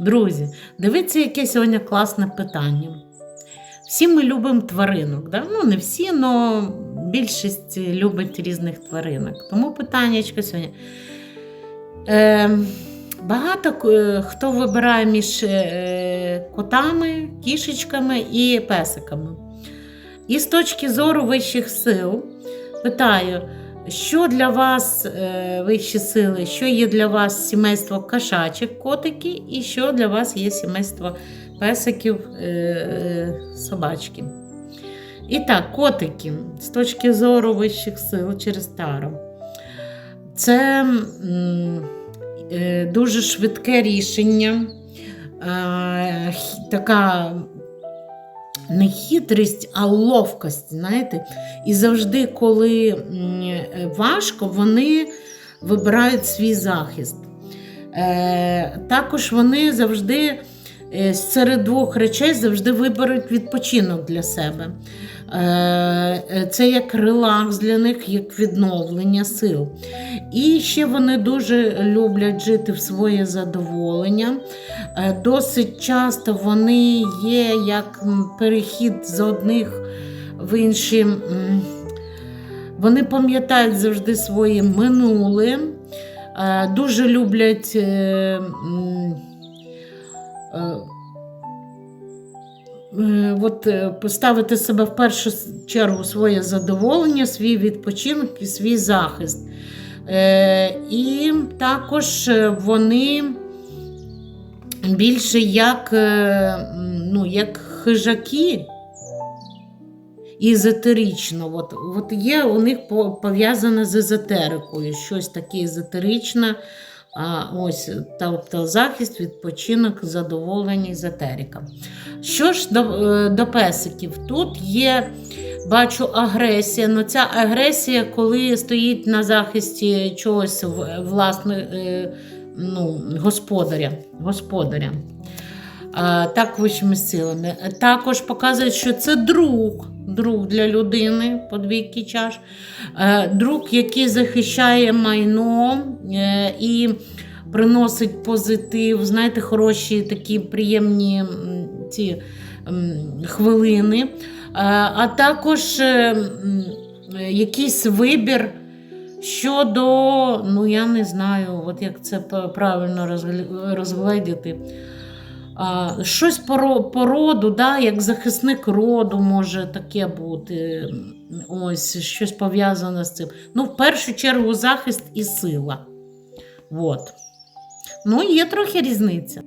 Друзі, дивіться, яке сьогодні класне питання. Всі ми любимо тваринок. Да? Ну, не всі, але більшість любить різних тваринок. Тому питання сьогодні. Е, багато хто вибирає між е, котами, кішечками і песиками. І з точки зору вищих сил питаю, що для вас е, вищі сили, що є для вас сімейство кошачих котики, і що для вас є сімейство песиків е, е, собачки. І так, котики з точки зору вищих сил через Таро. Це дуже швидке рішення, така не хитрість, а ловкость. знаєте. І завжди, коли е, важко, вони вибирають свій захист. Е, також вони завжди е, серед двох речей завжди виберуть відпочинок для себе. Е, е, Це як релакс для них, як відновлення сил. І ще вони дуже люблять жити в своє задоволення. Е, Досить часто вони є як перехід з одних в інші. Вони пам'ятають завжди своє минуле, дуже люблять. От е, поставити себе в першу чергу своє задоволення, свій відпочинок і свій захист. Е, І також е, вони більше як, ну, як хижаки. Езотерично. От, от є у них пов'язане з езотерикою, щось таке езотеричне. А, ось, тобто захист, відпочинок, задоволення, езотерика. Що ж до, е, до песиків? Тут є, бачу, агресія. Ну, ця агресія, коли стоїть на захисті чогось власне, е, ну, господаря. господаря. Так вищими силами. Також показують, що це друг, друг для людини, подвійки чаш, друг, який захищає майно е, і приносить позитив, знаєте, хороші такі приємні ці хвилини. А також е, якийсь вибір. Щодо, ну я не знаю, от як це правильно розгля- розгледіти. А, щось по, роду, да, як захисник роду може таке бути. Ось щось пов'язане з цим. Ну, в першу чергу, захист і сила. От. Ну, є трохи різниця.